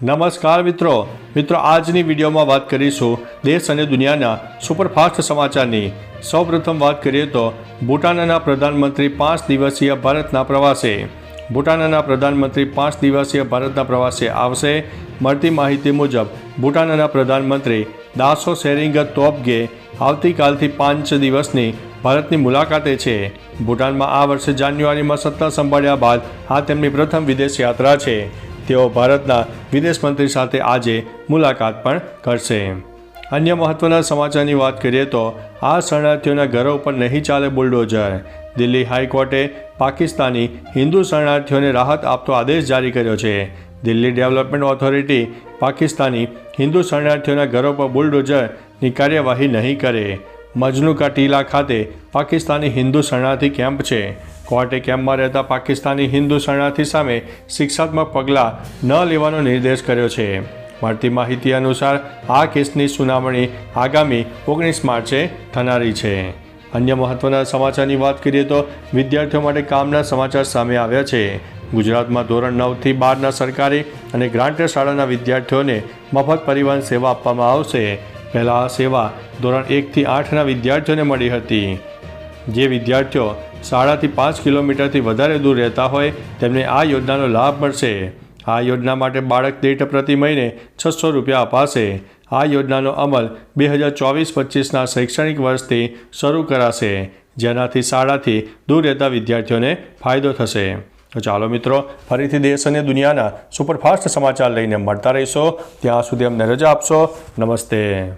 નમસ્કાર મિત્રો. મિત્રો, આજની વિડીયોમાં વાત કરીશું દેશ અને દુનિયાના સુપરફાસ્ટ સમાચારની. સૌપ્રથમ વાત કરીએ તો ભૂટાનના પ્રધાનમંત્રી પાંચ દિવસીય ભારતના પ્રવાસે. ભૂટાનના પ્રધાનમંત્રી પાંચ દિવસીય ભારતના પ્રવાસે આવશે. મળતી માહિતી મુજબ, ભૂટાનના પ્રધાનમંત્રી દાસો સેરિંગ તોપગે આવતીકાલથી પાંચ દિવસની ભારતની મુલાકાતે છે. ભૂટાનમાં આ વર્ષે જાન્યુઆરીમાં સત્તા સંભાળ્યા બાદ આ તેમની પ્રથમ વિદેશ યાત્રા છે. તેઓ ભારતના વિદેશ મંત્રી સાથે આજે મુલાકાત પણ કરશે. અન્ય મહત્વના સમાચારની વાત કરીએ તો આ શરણાર્થીઓના ઘરો ઉપર નહીં ચાલે બુલડોઝર. દિલ્હી હાઈકોર્ટે પાકિસ્તાની હિન્દુ શરણાર્થીઓને રાહત આપતો આદેશ જારી કર્યો છે. દિલ્હી ડેવલપમેન્ટ ઓથોરિટી પાકિસ્તાની હિન્દુ શરણાર્થીઓના ઘરો પર બુલડોઝરની કાર્યવાહી નહીં કરે. મજનુકા ટીલા ખાતે પાકિસ્તાની હિન્દુ શરણાર્થી કેમ્પ છે. કોર્ટે કેમ્પમાં રહેતા પાકિસ્તાની હિન્દુ શરણાર્થી સામે શિક્ષાત્મક પગલાં ન લેવાનો નિર્દેશ કર્યો છે. મળતી માહિતી અનુસાર, આ કેસની સુનાવણી આગામી ઓગણીસ માર્ચે થનારી છે. અન્ય મહત્વના સમાચારની વાત કરીએ તો, વિદ્યાર્થીઓ માટે કામના સમાચાર સામે આવ્યા છે. ગુજરાતમાં ધોરણ નવથી બારના સરકારી અને ગ્રાન્ટેડ શાળાના વિદ્યાર્થીઓને મફત પરિવહન સેવા આપવામાં આવશે. પહેલાં આ સેવા ધોરણ એકથી આઠના વિદ્યાર્થીઓને મળી હતી. જે વિદ્યાર્થીઓ શાળાથી પાંચ કિલોમીટરથી વધારે દૂર રહેતા હોય, તેમને આ યોજનાનો લાભ મળશે. આ યોજના માટે બાળક દીઠ પ્રતિ મહિને છસો રૂપિયા અપાશે. આ યોજનાનો અમલ બે હજાર ચોવીસ પચીસના શૈક્ષણિક વર્ષથી શરૂ કરાશે, જેનાથી શાળાથી દૂર રહેતા વિદ્યાર્થીઓને ફાયદો થશે. તો ચાલો મિત્રો, ફરીથી દેશ અને દુનિયાના સુપરફાસ્ટ સમાચાર લઈને મળતા રહીશો. ત્યાં સુધી અમને રજા આપશો. નમસ્તે.